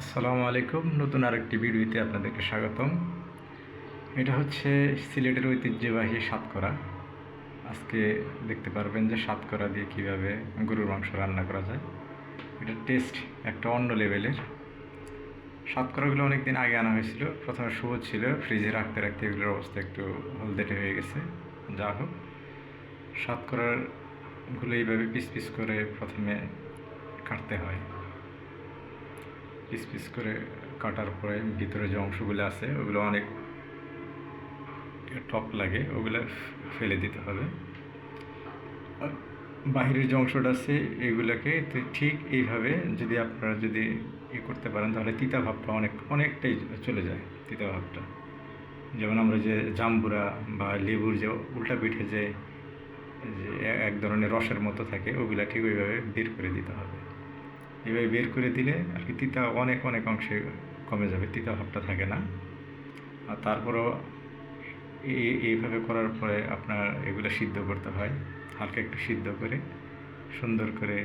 আসসালামু আলাইকুম। নতুন আরেকটি ভিডিওতে আপনাদেরকে স্বাগতম। এটা হচ্ছে সিলেটের ঐতিহ্যবাহী সাতকরা। আজকে দেখতে পারবেন যে সাতকরা দিয়ে কীভাবে গরুর মাংস রান্না করা যায়। এটা টেস্ট একটা অন্য লেভেলের। সাতকরাগুলো অনেক দিন আগে আনা হয়েছিল। প্রথমে সবুজ ছিল, ফ্রিজে রাখতে রাখতে এগুলোর অবস্থা একটু হলদেটে হয়ে গেছে। যা হোক সাতকরাগুলো এইভাবে পিস পিস করে প্রথমে কাটতে হয়। পিস পিস করে কাটার পরে ভিতরে যে অংশগুলো আছে, ওগুলো অনেক টপ লাগে, ওগুলো ফেলে দিতে হবে। বাহিরের যে অংশটা আছে, এগুলোকে ঠিক এইভাবে যদি আপনারা যদি ই করতে পারেন, তাহলে তিতা ভাবটা অনেক, অনেকটাই চলে যায় তিতা ভাবটা। যেমন আমরা যে জাম্বুরা বা লেবুর যে উল্টা পিঠে যে এক ধরনের রসের মতো থাকে, ওগুলা ঠিক ওইভাবে বের করে দিতে হবে। এভাবে বের করে দিলে আর কি তিতা অনেক অনেক অংশে কমে যাবে, তিতা ভাবটা থাকে না। আর তারপরও এই এইভাবে করার পরে আপনার এগুলো সিদ্ধ করতে হয়, হালকা একটু সিদ্ধ করে, সুন্দর করে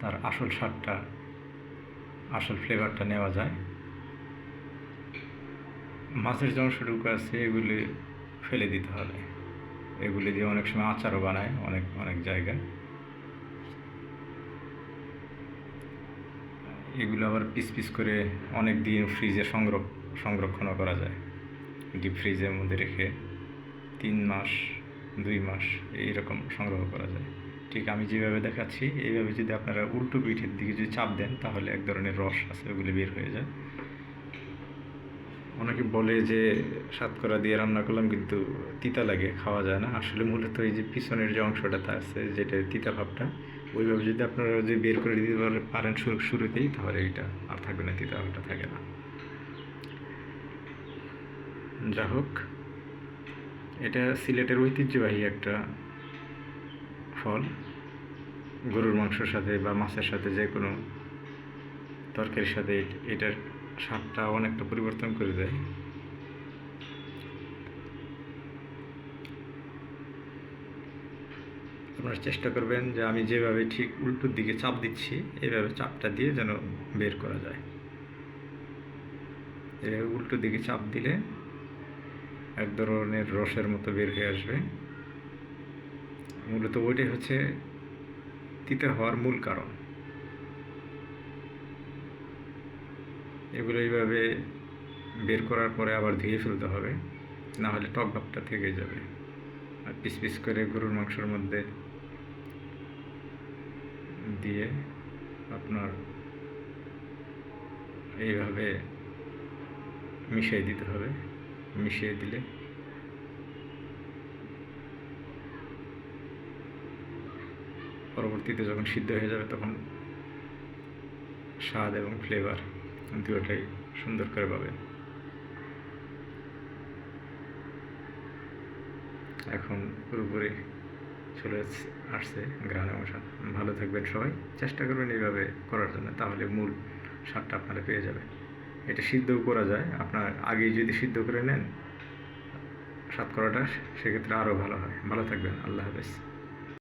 তার আসল স্বাদটা, আসল ফ্লেভারটা নেওয়া যায়। মাছের যে অংশটুকু আছে, এগুলি ফেলে দিতে হবে। এগুলি দিয়ে অনেক সময় আচারও বানায়, অনেক অনেক জায়গায়। এগুলো আবার পিস পিস করে অনেক দিন ফ্রিজে সংরক্ষ, সংরক্ষণও করা যায়। ডিপ ফ্রিজের মধ্যে রেখে তিন মাস, দুই মাস এই রকম সংগ্রহ করা যায়। ঠিক আমি যেভাবে দেখাচ্ছি, এইভাবে যদি আপনারা উল্টো পিঠের দিকে যদি চাপ দেন, তাহলে এক ধরনের রস আছে, ওগুলি বের হয়ে যায়। অনেকে বলে যে সাতকরা দিয়ে রান্না করলাম কিন্তু তিতা লাগে, খাওয়া যায় না। আসলে মূলত এই যে পিছনের যে অংশটা তা আছে, যেটা তিতা ভাবটা, ওইভাবে যদি আপনারা যদি বের করে দিতে পারে- পারেন শুরু শুরুতেই, তাহলে এইটা আর থাকবে না, তিতা ভাবটা থাকে না। যা হোক, এটা সিলেটের ঐতিহ্যবাহী একটা ফল। গরুর মাংসের সাথে বা মাছের সাথে যে কোনো তরকারির সাথে এট- এটার স্বাদটা অনেকটা পরিবর্তন করে দেয়। আপনারা চেষ্টা করবেন যে আমি যেভাবে ঠিক উল্টোর দিকে চাপ দিচ্ছি, এইভাবে চাপটা দিয়ে যেন বের করা যায়। এভাবে উল্টো দিকে চাপ দিলে এক ধরনের রসের মতো বের হয়ে আসবে। মূলত ওইটাই হচ্ছে তিতে হওয়ার মূল কারণ। এগুলো এইভাবে বের করার পরে আবার ধুয়ে ফেলতে হবে না হলে টক ভাবটা থেকে যাবে। আর পিস পিস করে গরুর মাংসের মধ্যে দিয়ে আপনার এইভাবে মিশিয়ে দিতে হবে। মিশিয়ে দিলে পরবর্তীতে যখন সিদ্ধ হয়ে যাবে তখন স্বাদ এবং ফ্লেভার দুটোটাই সুন্দর করে পাবেন এখন পুরোপুরি চলে আসছে গ্রামে মশা ভালো থাকবেন সবাই। চেষ্টা করবেন এইভাবে করার জন্য। তাহলে মূল স্বাদটা আপনারা পেয়ে যাবেন। এটা সিদ্ধও করা যায়। আপনার আগেই যদি সিদ্ধ করে নেন স্বাদ করাটা সেক্ষেত্রে আরও ভালো হয়। ভালো থাকবেন। আল্লাহ হাফেজ।